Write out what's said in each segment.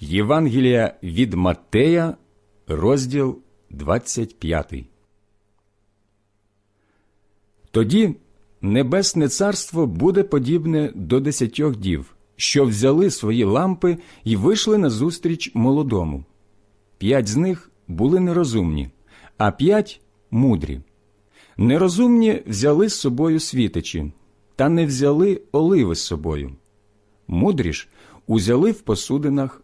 Євангелія від Маттея, розділ 25. Тоді небесне царство буде подібне до десятьох дів, що взяли свої лампи і вийшли назустріч молодому. П'ять з них були нерозумні, а п'ять мудрі. Нерозумні взяли з собою світичі, та не взяли оливи з собою. Мудрі ж узяли в посудинах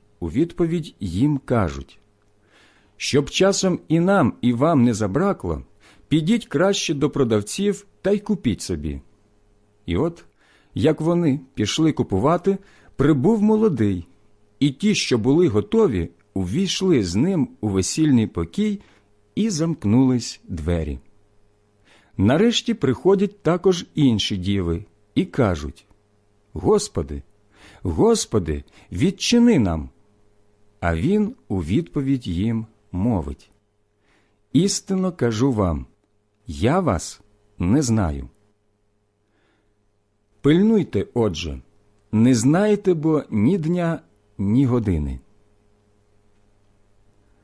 у відповідь їм кажуть щоб часом і нам, і вам не забракло, підіть краще до продавців та й купіть собі. І от, як вони пішли купувати, прибув молодий, і ті, що були готові, увійшли з ним у весільний покій і замкнулись двері. Нарешті приходять також інші діви і кажуть Господи, Господи, відчини нам. А він у відповідь їм мовить Істинно кажу вам, я вас не знаю. Пильнуйте, отже, не знаєте бо ні дня, ні години.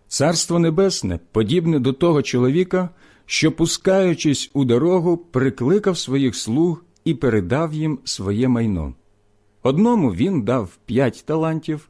Царство Небесне подібне до того чоловіка, що, пускаючись у дорогу, прикликав своїх слуг і передав їм своє майно. Одному він дав п'ять талантів,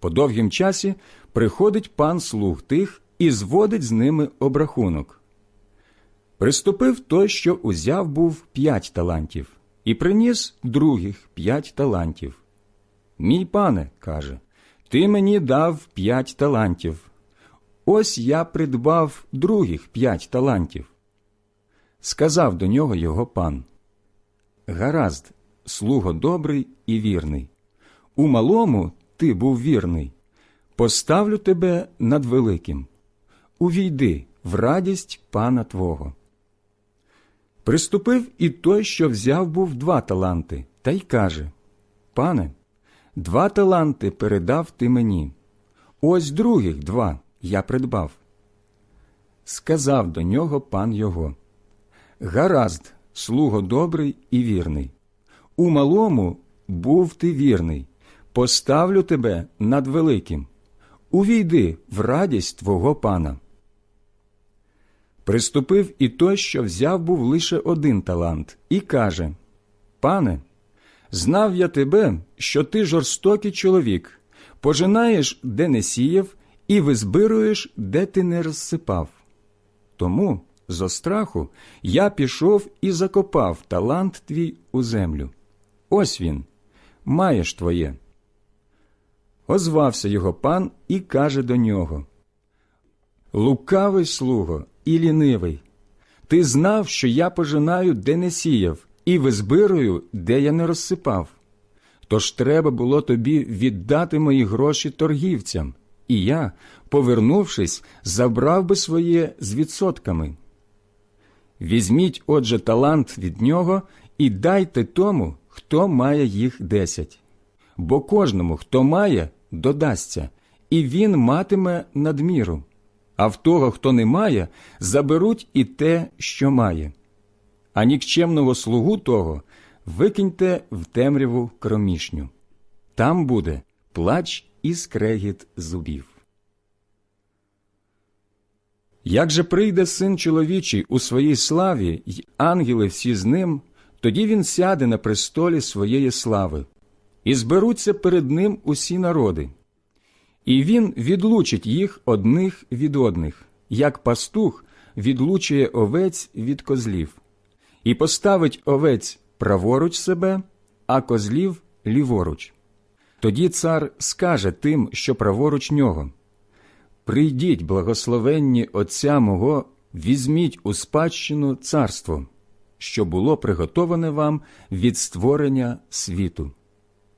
По довгім часі приходить пан слуг тих і зводить з ними обрахунок. Приступив той, що узяв був п'ять талантів, і приніс других п'ять талантів. Мій пане, каже, ти мені дав п'ять талантів. Ось я придбав других п'ять талантів. Сказав до нього його пан Гаразд, слуго добрий і вірний. У малому ти був вірний. Поставлю тебе над великим. Увійди в радість пана Твого. Приступив і той, що взяв був два таланти, та й каже Пане, два таланти передав ти мені. Ось других два я придбав. Сказав до нього пан його Гаразд, слуго добрий і вірний. У малому був ти вірний, поставлю тебе над великим. Увійди в радість твого пана. Приступив і той, що взяв був лише один талант, і каже Пане, знав я тебе, що ти жорстокий чоловік, пожинаєш, де не сіяв, і визбируєш, де ти не розсипав. Тому, зо страху, я пішов і закопав талант твій у землю. Ось він, маєш твоє. Озвався його пан і каже до нього Лукавий слуго і лінивий. Ти знав, що я пожинаю, де не сіяв, і визбирую, де я не розсипав. Тож треба було тобі віддати мої гроші торгівцям, і я, повернувшись, забрав би своє з відсотками. Візьміть, отже, талант від нього і дайте тому, хто має їх десять. Бо кожному, хто має, додасться, і він матиме надміру а в того, хто не має, заберуть і те, що має. А нікчемного слугу того викиньте в темряву кромішню. Там буде плач і скрегіт зубів. Як же прийде син чоловічий у своїй славі, й ангели всі з ним, тоді він сяде на престолі своєї слави, і зберуться перед ним усі народи, І він відлучить їх одних від одних, як пастух відлучує овець від козлів, і поставить овець праворуч себе, а козлів ліворуч. Тоді цар скаже тим, що праворуч нього Прийдіть, благословенні Отця мого, візьміть у спадщину царство, що було приготоване вам від створення світу.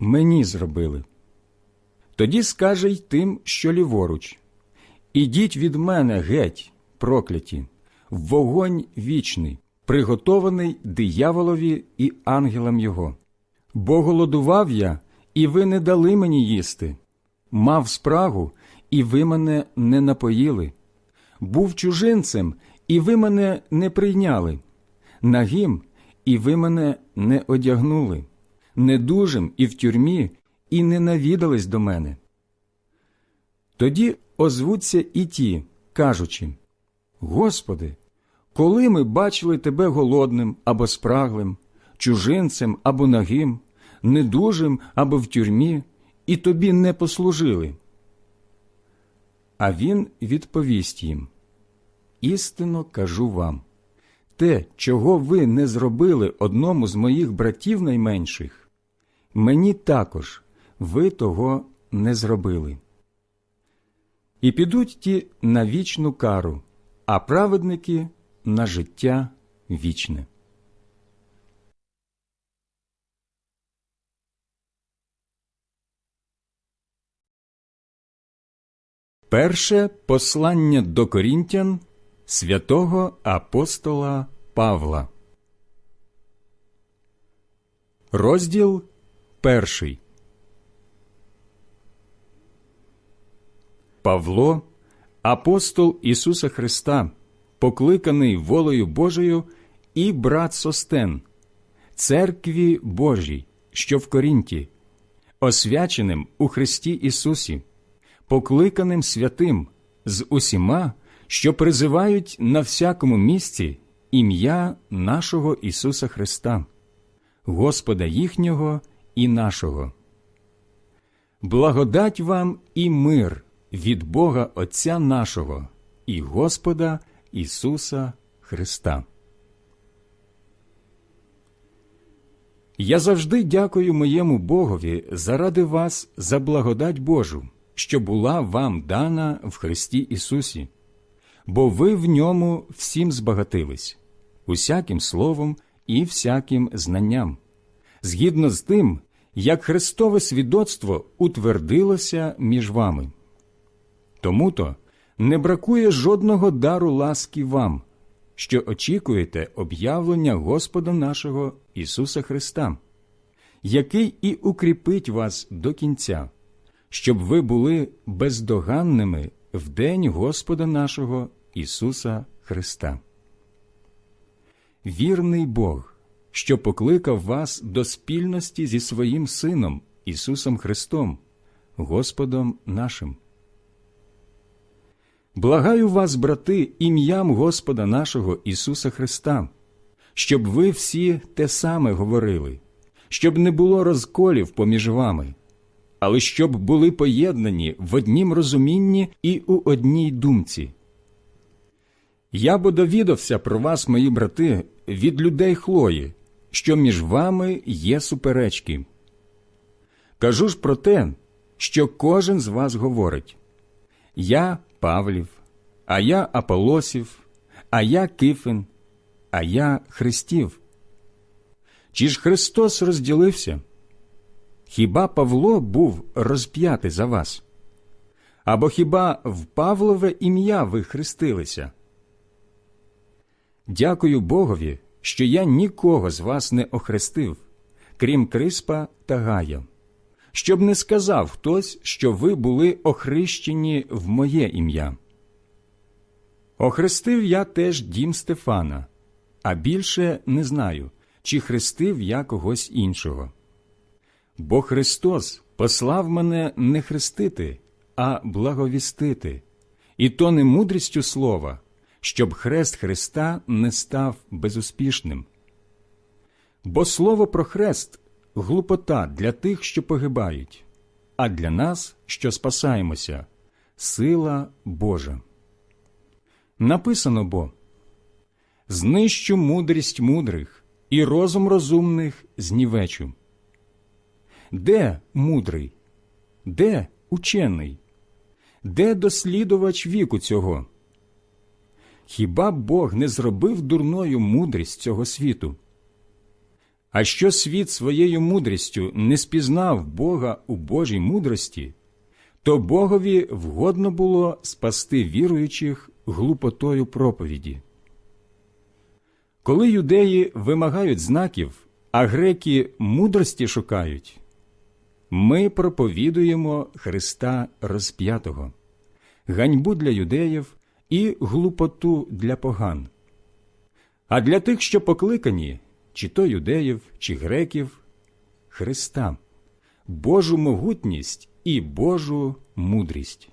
мені зробили. Тоді скаже й тим, що ліворуч. Ідіть від мене геть, прокляті, в вогонь вічний, приготований дияволові і ангелам його. Бо голодував я, і ви не дали мені їсти, мав спрагу, і ви мене не напоїли, був чужинцем, і ви мене не прийняли, нагим, і ви мене не одягнули, недужим і в тюрмі, і не навідались до мене. Тоді озвуться і ті, кажучи Господи, коли ми бачили Тебе голодним або спраглим, чужинцем або нагим, недужим або в тюрмі, і тобі не послужили. А він відповість їм Істинно кажу вам те, чого ви не зробили одному з моїх братів найменших, мені також ви того не зробили. І підуть ті на вічну кару, а праведники на життя вічне. Перше послання до корінтян святого апостола Павла. Розділ перший. Павло, апостол Ісуса Христа, покликаний волею Божою, і брат Состен, церкві Божій, що в Корінті, освяченим у Христі Ісусі покликаним святим з усіма, що призивають на всякому місці ім'я нашого Ісуса Христа, Господа їхнього і нашого. Благодать вам і мир від Бога Отця нашого і Господа Ісуса Христа. Я завжди дякую моєму Богові заради вас за благодать Божу що була вам дана в Христі Ісусі, бо ви в ньому всім збагатились, усяким словом і всяким знанням, згідно з тим, як Христове свідоцтво утвердилося між вами. Тому то не бракує жодного дару ласки вам, що очікуєте об'явлення Господа нашого Ісуса Христа, який і укріпить вас до кінця щоб ви були бездоганними в день Господа нашого Ісуса Христа. Вірний Бог, що покликав вас до спільності зі своїм Сином Ісусом Христом, Господом нашим. Благаю вас, брати, ім'ям Господа нашого Ісуса Христа, щоб ви всі те саме говорили, щоб не було розколів поміж вами але щоб були поєднані в однім розумінні і у одній думці. Я бо довідався про вас, мої брати, від людей Хлої, що між вами є суперечки. Кажу ж про те, що кожен з вас говорить Я Павлів, а я Аполосів, а я Кифин, а я Христів. Чи ж Христос розділився? Хіба Павло був розп'ятий за вас? Або хіба в Павлове ім'я ви хрестилися? Дякую Богові, що я нікого з вас не охрестив, крім Криспа та Гая, щоб не сказав хтось, що ви були охрещені в моє ім'я. Охрестив я теж дім Стефана, а більше не знаю, чи хрестив я когось іншого. Бо Христос послав мене не хрестити, а благовістити, і то не мудрістю слова, щоб хрест Христа не став безуспішним. Бо слово про хрест глупота для тих, що погибають, а для нас, що спасаємося, сила Божа. Написано бо знищу мудрість мудрих і розум розумних знівечу. Де мудрий? Де учений? Де дослідувач віку цього? Хіба Бог не зробив дурною мудрість цього світу? А що світ своєю мудрістю не спізнав Бога у Божій мудрості, то Богові вгодно було спасти віруючих глупотою проповіді. Коли юдеї вимагають знаків, а греки мудрості шукають, ми проповідуємо Христа розп'ятого, ганьбу для юдеїв і глупоту для поган. А для тих, що покликані, чи то юдеїв, чи греків, Христа, Божу могутність і Божу мудрість.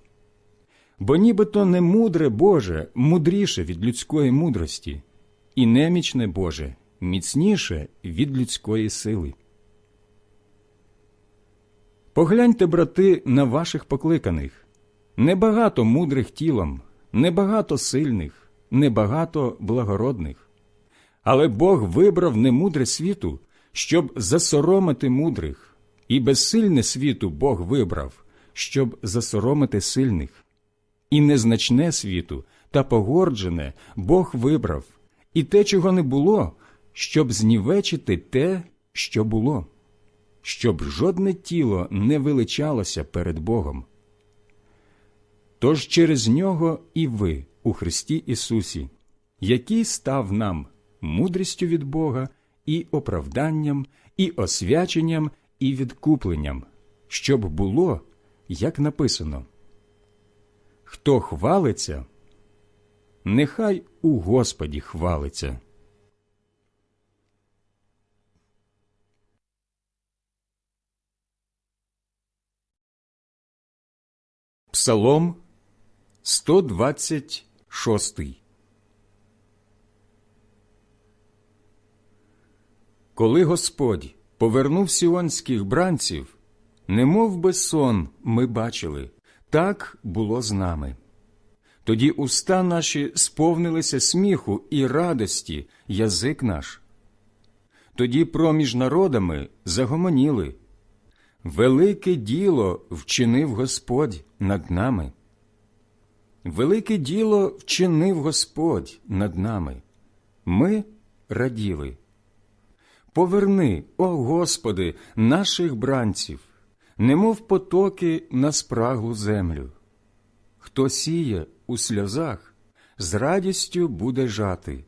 Бо нібито не мудре Боже мудріше від людської мудрості, і немічне Боже міцніше від людської сили. Погляньте, брати, на ваших покликаних небагато мудрих тілом, небагато сильних, небагато благородних. Але Бог вибрав немудре світу, щоб засоромити мудрих, і безсильне світу Бог вибрав, щоб засоромити сильних. І незначне світу та погорджене Бог вибрав, і те, чого не було, щоб знівечити те, що було, щоб жодне тіло не величалося перед Богом. Тож через нього і ви у Христі Ісусі, який став нам мудрістю від Бога і оправданням, і освяченням, і відкупленням, щоб було, як написано. Хто хвалиться, нехай у Господі хвалиться. Псалом 126 Коли Господь повернув сіонських бранців, немов би сон ми бачили, так було з нами. Тоді уста наші сповнилися сміху і радості, язик наш. Тоді проміж народами загомоніли. Велике діло вчинив Господь над нами. Велике діло вчинив Господь над нами. Ми раділи. Поверни, о Господи, наших бранців, немов потоки на спраглу землю. Хто сіє у сльозах, з радістю буде жати.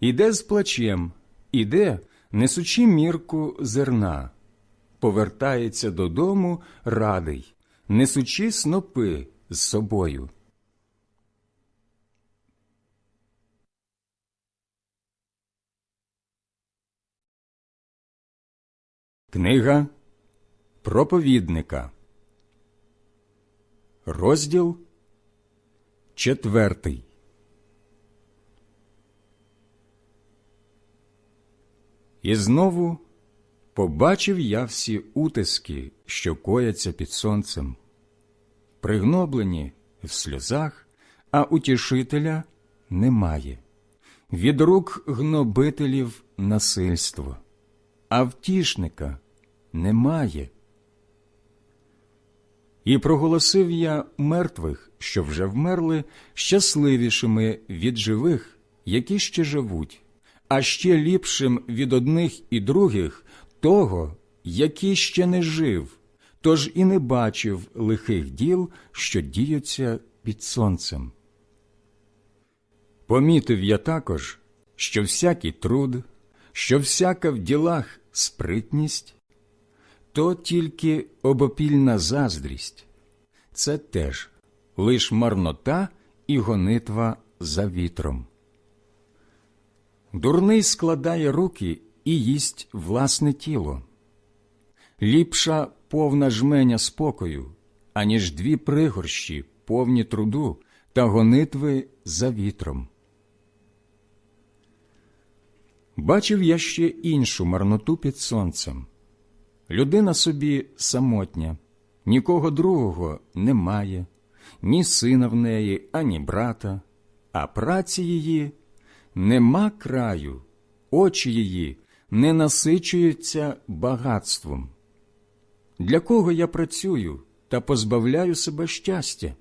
Іде з плачем, іде, несучи мірку зерна, повертається додому радий, несучи снопи з собою. Книга проповідника, розділ четвертий. І знову побачив я всі утиски, що кояться під сонцем, пригноблені в сльозах, а утішителя немає, від рук гнобителів насильство, а втішника немає. І проголосив я мертвих, що вже вмерли, щасливішими від живих, які ще живуть, а ще ліпшим від одних і других того, який ще не жив, тож і не бачив лихих діл, що діються під сонцем. Помітив я також, що всякий труд, що всяка в ділах спритність, то тільки обопільна заздрість, це теж лиш марнота і гонитва за вітром. Дурний складає руки і їсть власне тіло. Ліпша повна жменя спокою, аніж дві пригорщі, повні труду та гонитви за вітром. Бачив я ще іншу марноту під сонцем. Людина собі самотня, нікого другого немає, ні сина в неї, ані брата, а праці її нема краю, очі її не насичуються багатством. Для кого я працюю та позбавляю себе щастя?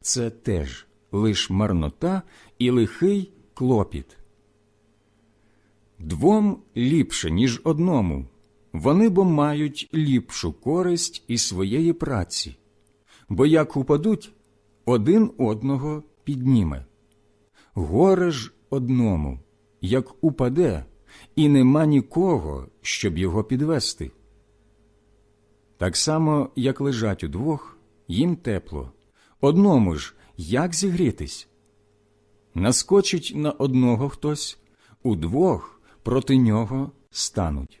Це теж лиш марнота і лихий клопіт. Двом ліпше, ніж одному, вони бо мають ліпшу користь із своєї праці, бо як упадуть, один одного підніме. Горе ж одному, як упаде, і нема нікого, щоб його підвести. Так само, як лежать удвох, їм тепло, одному ж як зігрітись? Наскочить на одного хтось, удвох проти нього стануть.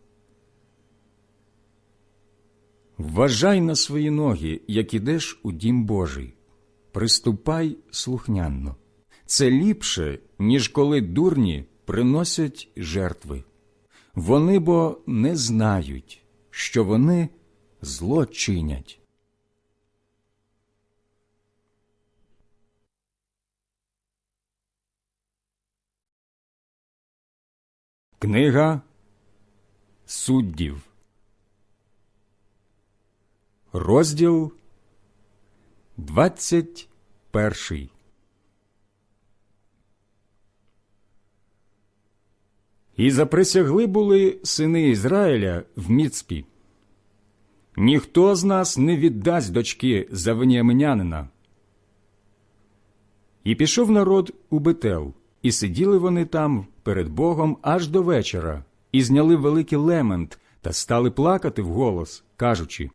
Вважай на свої ноги, як ідеш у дім Божий. Приступай слухнянно. Це ліпше, ніж коли дурні приносять жертви. Вони бо не знають, що вони зло чинять. Книга суддів. Розділ двадцять перший. І заприсягли були сини Ізраїля в Міцпі. Ніхто з нас не віддасть дочки за веніаминянина. І пішов народ у Бетел, і сиділи вони там перед Богом аж до вечора, і зняли великий лемент та стали плакати вголос, кажучи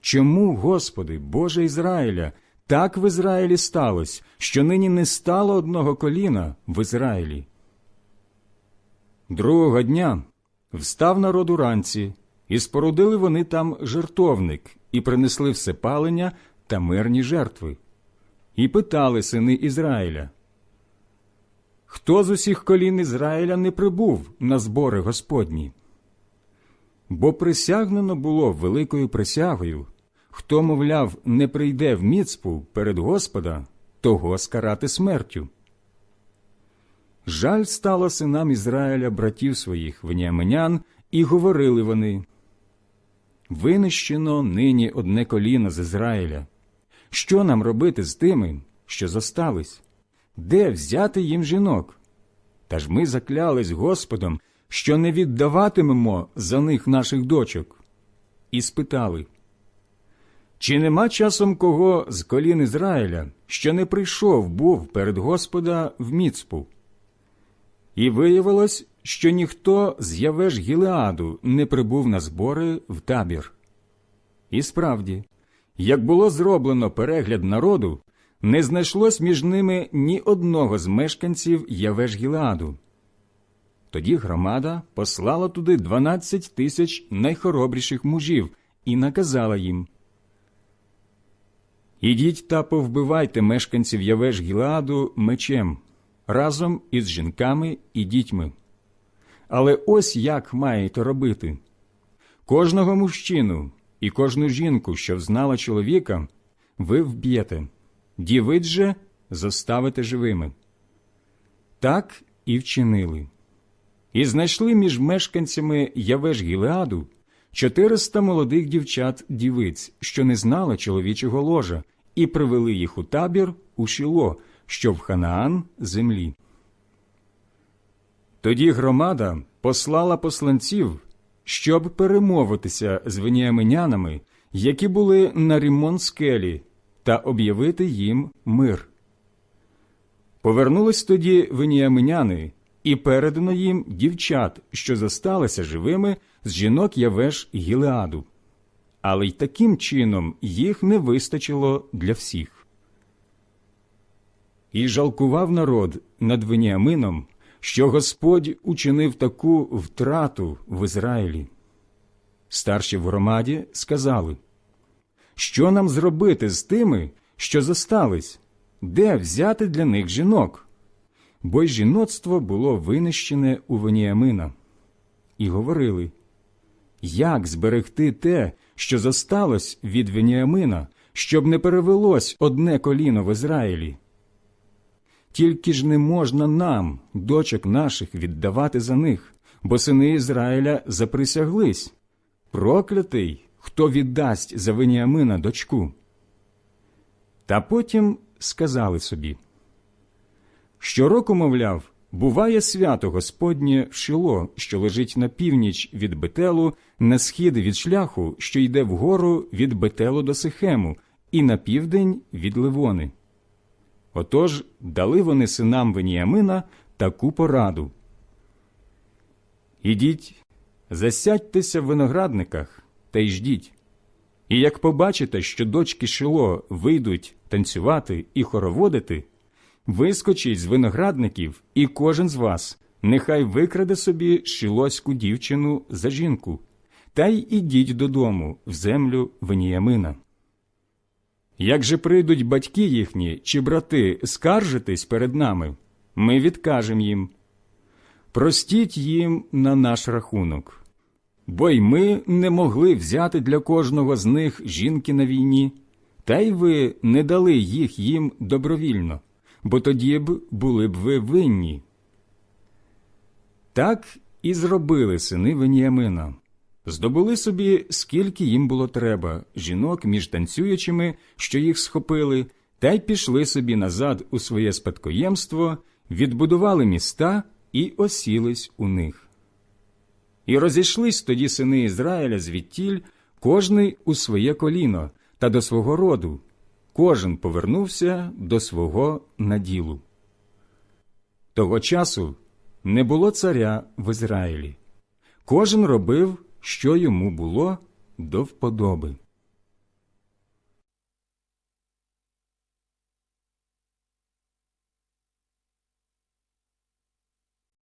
Чому, Господи, Боже Ізраїля, так в Ізраїлі сталося, що нині не стало одного коліна в Ізраїлі? Другого дня встав народ уранці, і спорудили вони там жертовник, і принесли все палення та мирні жертви. І питали сини Ізраїля, Хто з усіх колін Ізраїля не прибув на збори Господні? Бо присягнено було великою присягою, хто, мовляв, не прийде в міцпу перед Господа, того скарати смертю. Жаль стало синам Ізраїля братів своїх веніаминян, і говорили вони Винищено нині одне коліно з Ізраїля. Що нам робити з тими, що зостались? Де взяти їм жінок? Та ж ми заклялись Господом, що не віддаватимемо за них наших дочок. І спитали Чи нема часом кого з колін Ізраїля, що не прийшов був перед Господа в Міцпу? І виявилось, що ніхто з Явеш Гілеаду не прибув на збори в табір. І справді, як було зроблено перегляд народу, не знайшлось між ними ні одного з мешканців Явеш Гілеаду. Тоді громада послала туди дванадцять тисяч найхоробріших мужів і наказала їм Ідіть та повбивайте мешканців Явеш Гілеаду мечем разом із жінками і дітьми. Але ось як маєте робити кожного мужчину і кожну жінку, що взнала чоловіка, ви вб'єте, дівиць же зоставите живими. Так і вчинили. І знайшли між мешканцями Явеш Гілеаду 400 молодих дівчат дівиць, що не знали чоловічого ложа, і привели їх у табір у Шіло, що в Ханаан землі. Тоді громада послала посланців, щоб перемовитися з веніаминянами, які були на Рімон скелі, та об'явити їм мир. Повернулись тоді веніаминяни, і передано їм дівчат, що зосталися живими з жінок Явеш Гілеаду. Але й таким чином їх не вистачило для всіх. І жалкував народ над Веніамином, що Господь учинив таку втрату в Ізраїлі. Старші в громаді сказали, що нам зробити з тими, що зостались, де взяти для них жінок? Бо жіноцтво було винищене у Веніамина. І говорили, як зберегти те, що зосталось від Веніамина, щоб не перевелось одне коліно в Ізраїлі? Тільки ж не можна нам, дочок наших, віддавати за них, бо сини Ізраїля заприсяглись. Проклятий, хто віддасть за Веніамина дочку. Та потім сказали собі Щороку, мовляв, буває свято Господнє в Шило, що лежить на північ від Бетелу, на схід від шляху, що йде вгору від Бетелу до Сихему, і на південь від Ливони. Отож дали вони синам Веніамина таку пораду. Ідіть, засядьтеся в виноградниках та й ждіть. І як побачите, що дочки Шило вийдуть танцювати і хороводити, вискочіть з виноградників, і кожен з вас нехай викраде собі шилоську дівчину за жінку, та й ідіть додому в землю Веніямина. Як же прийдуть батьки їхні чи брати скаржитись перед нами, ми відкажемо їм. Простіть їм на наш рахунок, бо й ми не могли взяти для кожного з них жінки на війні, та й ви не дали їх їм добровільно, бо тоді б були б ви винні. Так і зробили сини Веніамина. Здобули собі, скільки їм було треба, жінок між танцюючими, що їх схопили, та й пішли собі назад у своє спадкоємство, відбудували міста і осілись у них. І розійшлись тоді сини Ізраїля звідтіль, кожний у своє коліно та до свого роду, кожен повернувся до свого наділу. Того часу не було царя в Ізраїлі. Кожен робив що йому було до вподоби.